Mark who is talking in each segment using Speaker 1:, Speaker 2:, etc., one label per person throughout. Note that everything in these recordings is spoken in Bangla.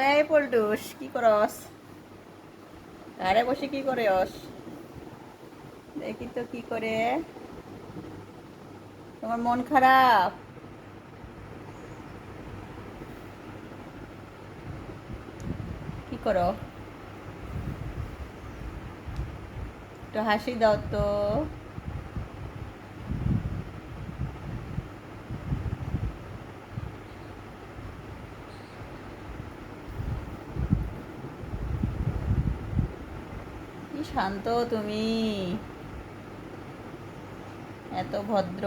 Speaker 1: এই পল্টুস, কি করস? আরে বসে কি করস দেখি তো কি করে। তোমার মন খারাপ? কি করো? একটু হাসি দাও তো। শান্ত তুমি। এত ভদ্র।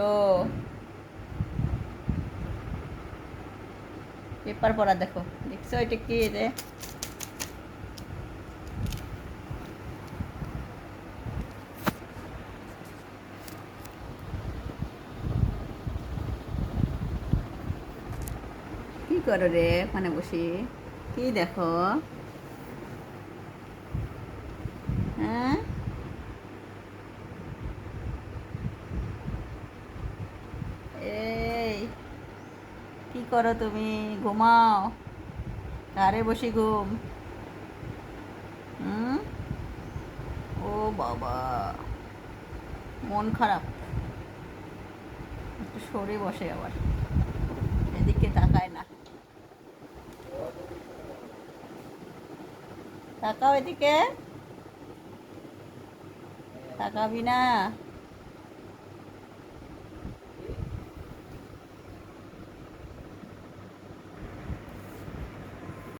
Speaker 1: পেপার পড়া দেখো। দেখছ এটা কি রে কি করো রে? ওখানে বসে। কি দেখো হ্যাঁ এই কি করো তুমি? ঘুমাও। কারে বসে ঘুম। হুম? ও বাবা। মন খারাপ। একটু সরে বসে আবার। এদিকে তাকায় না। তাকাও এদিকে। তাকাবি না।